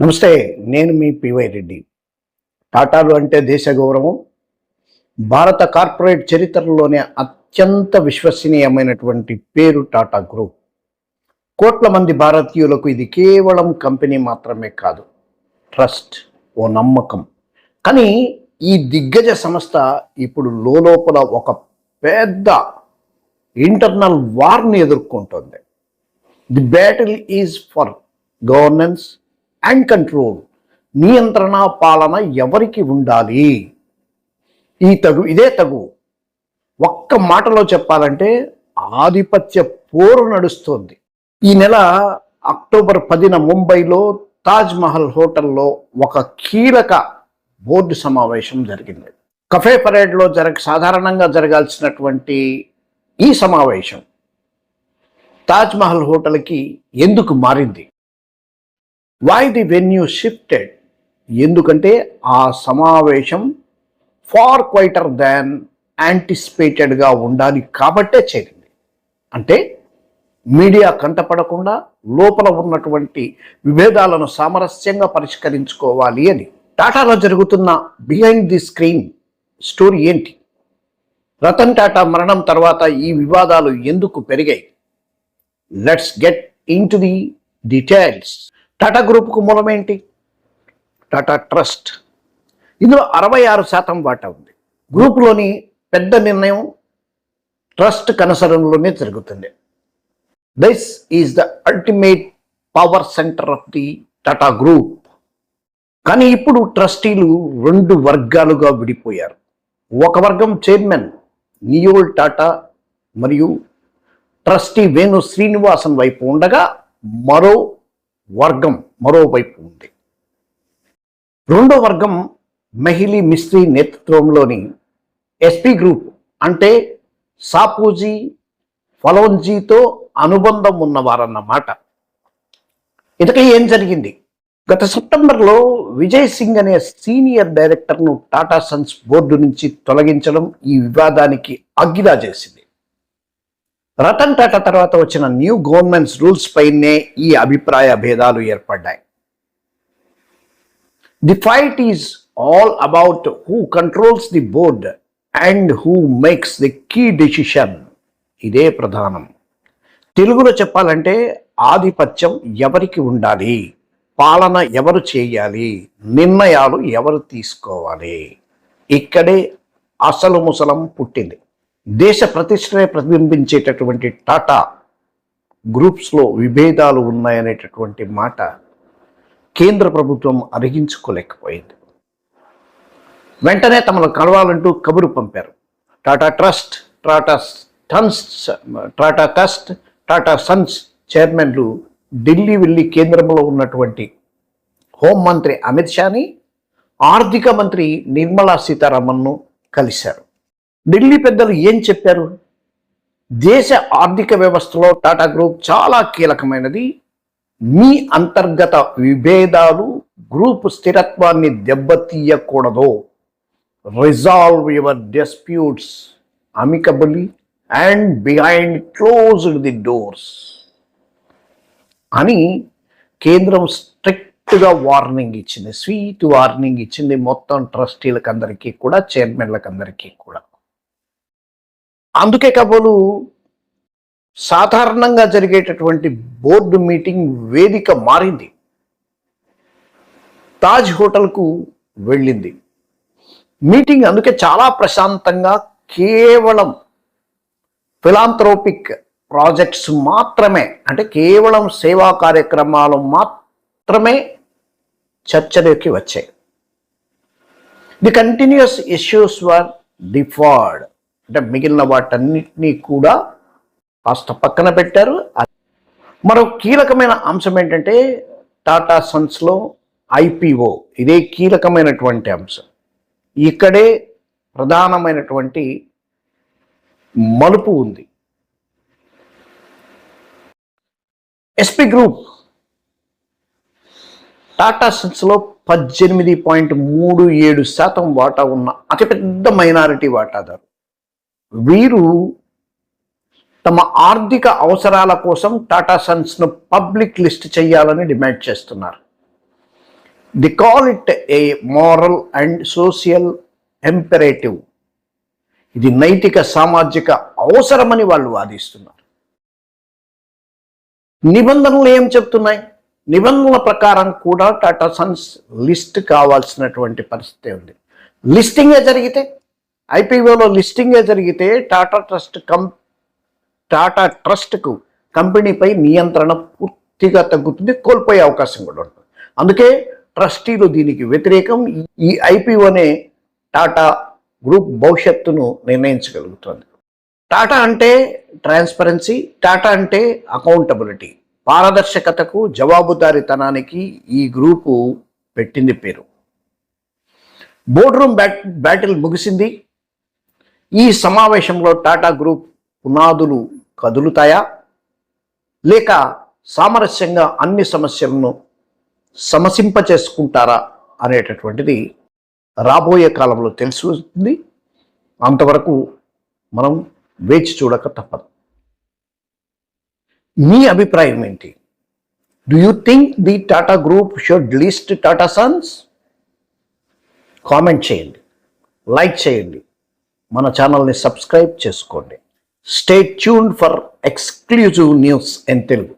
నమస్తే నేను మీ పివై రెడ్డి. టాటాలు అంటే దేశ గౌరవం. భారత కార్పొరేట్ చరిత్రలోనే అత్యంత విశ్వసనీయమైనటువంటి పేరు టాటా గ్రూప్. కోట్ల మంది భారతీయులకు ఇది కేవలం కంపెనీ మాత్రమే కాదు ట్రస్ట్ ఓ నమ్మకం. కానీ ఈ దిగ్గజ సంస్థ ఇప్పుడు లోపల ఒక పెద్ద ఇంటర్నల్ వార్ని ఎదుర్కొంటుంది. The battle is for governance and control నియంత్రణ పాలన ఎవరికి ఉండాలి? ఈ తగు ఇదే తగు. ఒక్క మాటలో చెప్పాలంటే ఆధిపత్య పోరు నడుస్తోంది. ఈ నెల అక్టోబర్ పదిన ముంబైలో తాజ్ మహల్ హోటల్లో ఒక కీలక బోర్డు సమావేశం జరిగింది. కఫే పరేడ్లో జరగ సాధారణంగా జరగాల్సినటువంటి ఈ సమావేశం తాజ్మహల్ హోటల్కి ఎందుకు మారింది? వై ది వెన్యూ షిఫ్టెడ్ ఎందుకంటే ఆ సమావేశం ఫార్ క్వైటర్ దాన్ యాంటిసిపేటెడ్గా ఉండాలి కాబట్టే చేరింది. అంటే మీడియా కంటపడకుండా లోపల ఉన్నటువంటి విభేదాలను సామరస్యంగా పరిష్కరించుకోవాలి అని టాటాలో జరుగుతున్న బిహైండ్ ది స్క్రీన్ స్టోరీ ఏంటి? రతన్ టాటా మరణం తర్వాత ఈ వివాదాలు ఎందుకు పెరిగాయి? Let's get into the details Tata గ్రూప్కు మూలమేంటి? టాటా ట్రస్ట్. ఇందులో అరవై ఆరు శాతం వాటా ఉంది. గ్రూపులోని పెద్ద నిర్ణయం ట్రస్ట్ కనసరంలోనే జరుగుతుంది. This is the ultimate power centre of the Tata group కానీ ఇప్పుడు ట్రస్టీలు రెండు వర్గాలుగా విడిపోయారు. ఒక వర్గం చైర్మన్ నియోల్ టాటా మరియు ట్రస్టీ వేణు శ్రీనివాసన్ వైపు ఉండగా మరో వర్గం మరోవైపు ఉంది. రెండో వర్గం మెహిలి మిస్త్రీ నేతృత్వంలోని ఎస్పీ గ్రూప్ అంటే సాపూజీ ఫలోన్జీతో అనుబంధం ఉన్నవారన్నమాట. ఇతక ఏం జరిగింది? గత సెప్టెంబర్లో విజయ్ సింగ్ అనే సీనియర్ డైరెక్టర్ను టాటా సన్స్ బోర్డు నుంచి తొలగించడం ఈ వివాదానికి అగ్గిదా చేసింది. రతన్ టాటా తర్వాత వచ్చిన న్యూ గవర్నమెంట్స్ రూల్స్ పైనే ఈ అభిప్రాయ భేదాలు ఏర్పడ్డాయి. The fight is all about who controls the board and who makes the key decision ఇదే ప్రధానం. తెలుగులో చెప్పాలంటే ఆధిపత్యం ఎవరికి ఉండాలి? పాలన ఎవరు చేయాలి? నిర్ణయాలు ఎవరు తీసుకోవాలి? ఇక్కడే అసలు ముసలం పుట్టింది. దేశ ప్రతిష్టనే ప్రతిబింబించేటటువంటి టాటా గ్రూప్స్లో విభేదాలు ఉన్నాయనేటటువంటి మాట కేంద్ర ప్రభుత్వం అరిగించుకోలేకపోయింది. వెంటనే తమను కలవాలంటూ కబురు పంపారు. Tata trust Tata Sons Tata trust Tata Sons చైర్మన్లు ఢిల్లీ వెళ్ళి కేంద్రంలో ఉన్నటువంటి హోంమంత్రి అమిత్ షాని ఆర్థిక మంత్రి నిర్మలా సీతారామన్ను కలిశారు. ఢిల్లీ పెద్దలు ఏం చెప్పారు? దేశ ఆర్థిక వ్యవస్థలో టాటా గ్రూప్ చాలా కీలకమైనది. మీ అంతర్గత విభేదాలు గ్రూప్ స్థిరత్వాన్ని దెబ్బతీయకూడదు. Resolve your disputes amicably and behind closed the doors అని కేంద్రం స్ట్రిక్ట్గా వార్నింగ్ ఇచ్చింది. స్వీట్ వార్నింగ్ ఇచ్చింది మొత్తం ట్రస్టీలకు అందరికీ కూడా చైర్మన్లకు అందరికీ కూడా. అందుకే కాబోలు సాధారణంగా జరిగేటటువంటి బోర్డు మీటింగ్ వేదిక మారింది. తాజ్ హోటల్కు వెళ్ళింది. మీటింగ్ అందుకే చాలా ప్రశాంతంగా కేవలం ఫిలాంథ్రోపిక్ ప్రాజెక్ట్స్ మాత్రమే అంటే కేవలం సేవా కార్యక్రమాలు మాత్రమే చర్చలోకి వచ్చాయి. The continuous issues were deferred. అంటే మిగిలిన వాటన్నిటినీ కూడా కాస్త పక్కన పెట్టారు. మరో కీలకమైన అంశం ఏంటంటే టాటా సన్స్లో ఐపీఓ ఇదే కీలకమైనటువంటి అంశం. ఇక్కడే ప్రధానమైనటువంటి మలుపు ఉంది. ఎస్పీ గ్రూప్ టాటా సన్స్లో పద్దెనిమిది పాయింట్ మూడు ఏడు శాతం వాటా ఉన్న అతిపెద్ద మైనారిటీ వాటాదారు. వీరు తమ ఆర్థిక అవసరాల కోసం టాటా సన్స్ను పబ్లిక్ లిస్ట్ చేయాలని డిమాండ్ చేస్తున్నారు. They call it a moral and social imperative ఇది నైతిక సామాజిక అవసరమని వాళ్ళు వాదిస్తున్నారు. నిబంధనలు ఏం చెప్తున్నాయి? నిబంధనల ప్రకారం కూడా టాటా సన్స్ లిస్ట్ కావాల్సినటువంటి పరిస్థితి ఉంది. లిస్టింగే జరిగితే ఐపీఓలో లిస్టింగే జరిగితే టాటా ట్రస్ట్ కం టాటా ట్రస్ట్కు కంపెనీపై నియంత్రణ పూర్తిగా తగ్గుతుంది కోల్పోయే అవకాశం కూడా ఉంటుంది. అందుకే ట్రస్టీలు దీనికి వ్యతిరేకం. ఈ ఐపీఓనే టాటా గ్రూప్ భవిష్యత్తును నిర్ణయించగలుగుతుంది. టాటా అంటే ట్రాన్స్పరెన్సీ టాటా అంటే అకౌంటబిలిటీ. పారదర్శకతకు జవాబుదారీతనానికి ఈ గ్రూపు పెట్టింది పేరు. బోర్డ్రూమ్ బ్యాట్ బ్యాటిల్ ముగిసింది. ఈ సమావేశంలో టాటా గ్రూప్ పునాదులు కదులుతాయా? లేక సామరస్యంగా అన్ని సమస్యలను సమసింపచేసుకుంటారా అనేటటువంటిది రాబోయే కాలంలో తెలిసి అంతవరకు మనం వేచి చూడక తప్పదు. మీ అభిప్రాయం ఏంటి? Do you think the Tata group should list Tata Sons comment చేయండి. లైక్ చేయండి. మన ఛానల్ని సబ్స్క్రైబ్ చేసుకోండి. Stay tune for exclusive news in Telugu